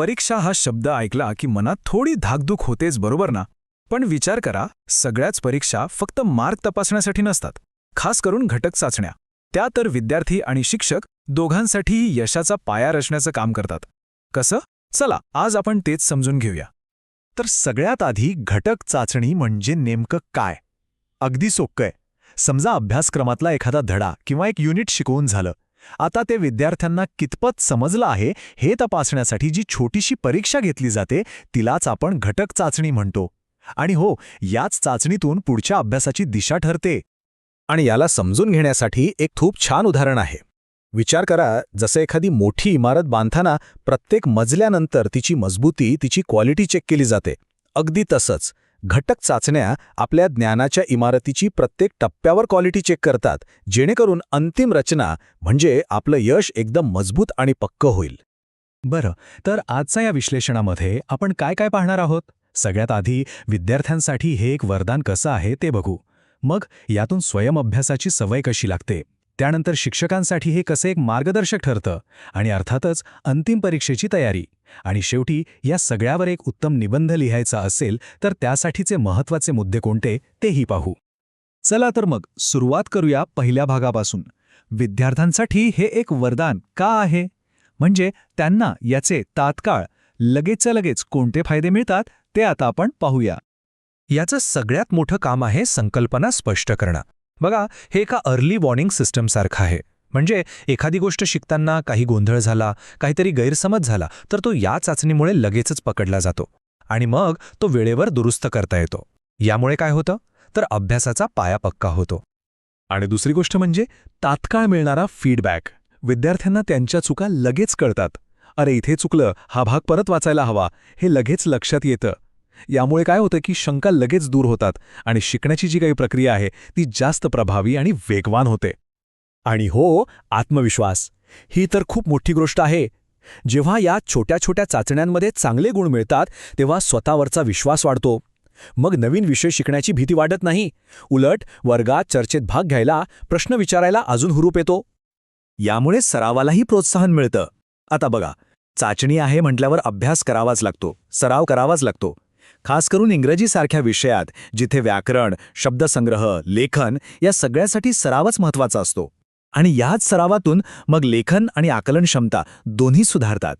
परीक्षा हा शब्द ऐकला की मनात थोडी धाकधूक होतेच बरोबर ना? पण विचार करा सगळ्याच परीक्षा फक्त मार्क तपासण्यासाठी नसतात. खास करून घटक चाचण्या. त्या तर विद्यार्थी आणि शिक्षक दोघांसाठीही यशाचा पाया रचण्याचं काम करतात. कसं? चला आज आपण तेच समजून घेऊया. तर सगळ्यात आधी घटक चाचणी म्हणजे नेमकं काय? अगदी सोपं आहे. समजा अभ्यासक्रमातला एखादा धडा किंवा एक युनिट शिकवून झालं. आता ते विद्यार्थ्यांना कितपत समजलं आहे हे तपासण्यासाठी जी छोटीशी परीक्षा घेतली जाते तिलाच आपण घटक चाचणी म्हणतो. आणि हो याच चाचणीतून पुढच्या अभ्यासाची दिशा ठरते. आणि याला समजून घेण्यासाठी एक खूप छान उदाहरण आहे. विचार करा जसं एखादी मोठी इमारत बांधताना प्रत्येक मजल्यानंतर तिची मजबूती तिची क्वालिटी चेक केली जाते. अगदी तसंच. घटक चाचण्या आपल्या ज्ञानाच्या इमारतीची प्रत्येक टप्प्यावर क्वालिटी चेक करतात जेणेकरून अंतिम रचना म्हणजे आपलं यश एकदम मजबूत आणि पक्क होईल. बरं तर आजच्या या विश्लेषणामध्ये आपण काय काय पाहणार आहोत? सगळ्यात आधी विद्यार्थ्यांसाठी हे एक वरदान कसं आहे ते बघू. मग यातून स्वयंअभ्यासाची सवय कशी लागते? त्यानंतर शिक्षकांसाठी हे कसं एक मार्गदर्शक ठरतं? आणि अर्थातच अंतिम परीक्षेची तयारी. आणि शेवटी या सगळ्यावर एक उत्तम निबंध लिहायचा असेल तर त्यासाठीचे महत्त्वाचे मुद्दे कोणते तेही पाहू. चला तर मग सुरुवात करूया पहिल्या भागापासून. विद्यार्थ्यांसाठी हे एक वरदान का आहे? म्हणजे त्यांना याचे तात्काळ लगेचच्या लगेच कोणते फायदे मिळतात ते आता आपण पाहूया. याचं सगळ्यात मोठं काम आहे संकल्पना स्पष्ट करणं. बघा हे एका अर्ली वॉर्निंग सिस्टमसारखं आहे. म्हणजे एखादी गोष्ट शिकताना काही गोंधळ झाला काहीतरी गैरसमज झाला तर तो या चाचणीमुळे लगेचच पकडला जातो आणि मग तो वेळेवर दुरुस्त करता येतो. यामुळे काय होतं? तर अभ्यासाचा पाया पक्का होतो. आणि दुसरी गोष्ट म्हणजे तात्काळ मिळणारा फीडबॅक विद्यार्थ्यांना त्यांच्या चुका लगेच कळतात. अरे इथे चुकलं हा भाग परत वाचायला हवा हे लगेच लक्षात येतं. यामुळे काय होतं की शंका लगेच दूर होतात आणि शिकण्याची जी काही प्रक्रिया आहे ती जास्त प्रभावी आणि वेगवान होते. आणि हो आत्मविश्वास. ही तर खूप मोठी गोष्ट आहे. जेव्हा या छोट्या छोट्या चाचण्यांमध्ये चांगले गुण मिळतात तेव्हा स्वतःवरचा विश्वास वाढतो. मग नवीन विषय शिकण्याची भीती वाटत नाही. उलट वर्गात चर्चेत भाग घ्यायला प्रश्न विचारायला अजून हुरूप येतो. यामुळे सरावालाही प्रोत्साहन मिळतं. आता बघा चाचणी आहे म्हटल्यावर अभ्यास करावाच लागतो सराव करावाच लागतो. खास करून इंग्रजीसारख्या विषयात जिथे व्याकरण शब्दसंग्रह लेखन या सगळ्यासाठी सरावच महत्त्वाचा असतो. आणि याच सरावातून मग लेखन आणि आकलन क्षमता दोन्ही सुधारतात.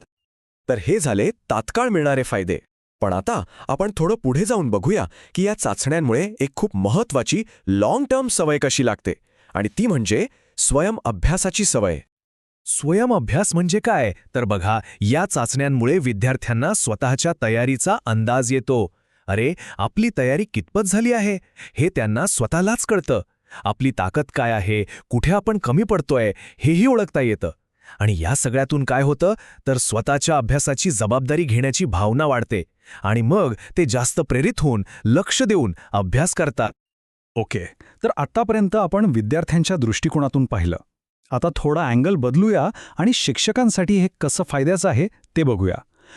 तर हे झाले तात्काळ मिळणारे फायदे. पण आता आपण थोडं पुढे जाऊन बघूया की या चाचण्यांमुळे एक खूप महत्वाची लाँग टर्म सवय कशी लागते. आणि ती म्हणजे स्वयं अभ्यासाची सवय. स्वयंअभ्यास म्हणजे काय? तर बघा या चाचण्यांमुळे विद्यार्थ्यांना स्वतःच्या तयारीचा अंदाज येतो. अरे आपली तयारी कितपत झाली आहे? हे त्यांना स्वतःलाच कळतं. आपली ताकद काय आहे? कुठे आपण कमी पडतोय? हेही ओळखता येतं. आणि या सगळ्यातून काय होतं? तर स्वतःच्या अभ्यासाची जबाबदारी घेण्याची भावना वाढते. आणि मग ते जास्त प्रेरित होऊन लक्ष देऊन अभ्यास करतात. ओके. तर आत्तापर्यंत आपण विद्यार्थ्यांच्या दृष्टिकोनातून पाहिलं. आता थोडा अँगल बदलूया आणि शिक्षकांसाठी हे कसं फायद्याचं आहे ते बघूया.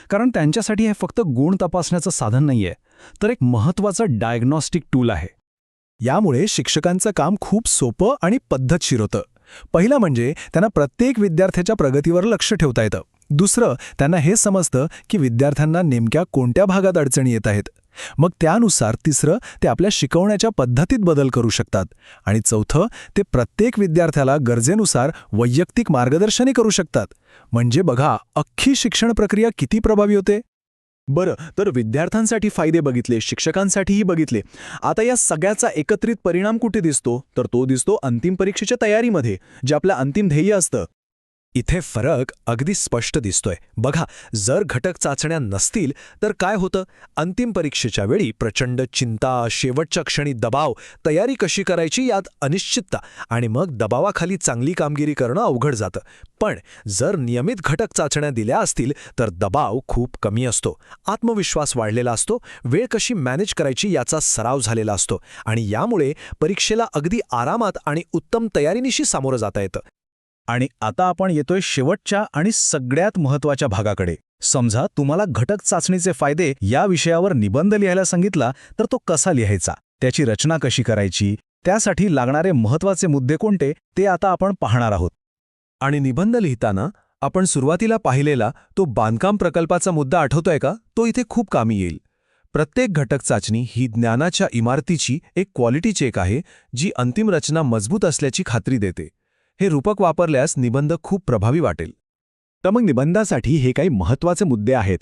कारण त्यांच्यासाठी हे फक्त गुण तपासण्याचं साधन नाहीये तर एक महत्त्वाचं डायग्नॉस्टिक टूल आहे. यामुळे शिक्षकांचं काम खूप सोपं आणि पद्धतशीर होतं. पहिलं म्हणजे त्यांना प्रत्येक विद्यार्थ्याच्या प्रगतीवर लक्ष ठेवता येतं. दुसरं त्यांना हे समजतं की विद्यार्थ्यांना नेमक्या कोणत्या भागात अडचणी येत आहेत. मग त्यानुसार तिसरं ते आपल्या शिकवण्याच्या पद्धतीत बदल करू शकतात. आणि चौथं ते प्रत्येक विद्यार्थ्याला गरजेनुसार वैयक्तिक मार्गदर्शनही करू शकतात. म्हणजे बघा अख्खी शिक्षण प्रक्रिया किती प्रभावी होते? बरं तर विद्यार्थ्यांसाठी फायदे बघितले शिक्षकांसाठीही बघितले. आता या सगळ्याचा एकत्रित परिणाम कुठे दिसतो? तर तो दिसतो अंतिम परीक्षेच्या तयारीमध्ये जे आपलं अंतिम ध्येय असतं. इथे फरक अगदी स्पष्ट दिसतोय. बघा जर घटक चाचण्या नसतील तर काय होतं? अंतिम परीक्षेच्या वेळी प्रचंड चिंता शेवटच्या क्षणी दबाव तयारी कशी करायची यात अनिश्चितता आणि मग दबावाखाली चांगली कामगिरी करणं अवघड जातं. पण जर नियमित घटक चाचण्या दिल्या असतील तर दबाव खूप कमी असतो. आत्मविश्वास वाढलेला असतो. वेळ कशी मॅनेज करायची याचा सराव झालेला असतो. आणि यामुळे परीक्षेला अगदी आरामात आणि उत्तम तयारीनिशी सामोरं जाता येतं. आणि आता आपण येतोय शेवटच्या आणि सगळ्यात महत्त्वाच्या भागाकडे. समजा तुम्हाला घटक चाचणीचे फायदे या विषयावर निबंध लिहायला सांगितला तर तो कसा लिहायचा? त्याची रचना कशी करायची? त्यासाठी लागणारे महत्त्वाचे मुद्दे कोणते? ते आता आपण पाहणार आहोत. आणि निबंध लिहिताना आपण सुरुवातीला पाहिलेला तो बांधकाम प्रकल्पाचा मुद्दा आठवतोय का? तो इथे खूप कामी येईल. प्रत्येक घटक चाचणी ही ज्ञानाच्या इमारतीची एक क्वालिटी चेक आहे जी अंतिम रचना मजबूत असल्याची खात्री देते. हे रूपक वापरल्यास निबंध खूप प्रभावी वाटेल. तर मग निबंधासाठी हे काही महत्त्वाचे मुद्दे आहेत.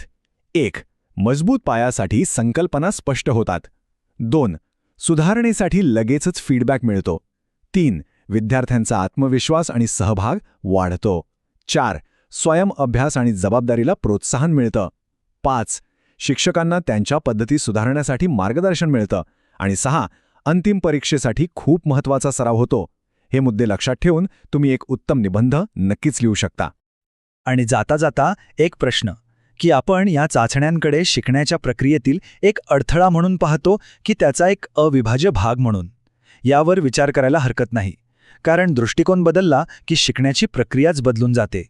एक मजबूत पायासाठी संकल्पना स्पष्ट होतात. दोन सुधारणेसाठी लगेचच फीडबॅक मिळतो. तीन विद्यार्थ्यांचा आत्मविश्वास आणि सहभाग वाढतो. चार स्वयं अभ्यास आणि जबाबदारीला प्रोत्साहन मिळतं. पाच शिक्षकांना त्यांच्या पद्धती सुधारण्यासाठी मार्गदर्शन मिळतं. आणि सहा अंतिम परीक्षेसाठी खूप महत्त्वाचा सराव होतो. हे मुद्दे लक्षात ठेवून तुम्ही एक उत्तम निबंध नक्कीच लिहू शकता. आणि जाता जाता एक प्रश्न की आपण या चाचण्यांकडे शिकण्याच्या प्रक्रियेतील एक अडथळा म्हणून पाहतो की त्याचा एक अविभाज्य भाग म्हणून? यावर विचार करायला हरकत नाही कारण दृष्टिकोन बदलला की शिकण्याची प्रक्रियाच बदलून जाते.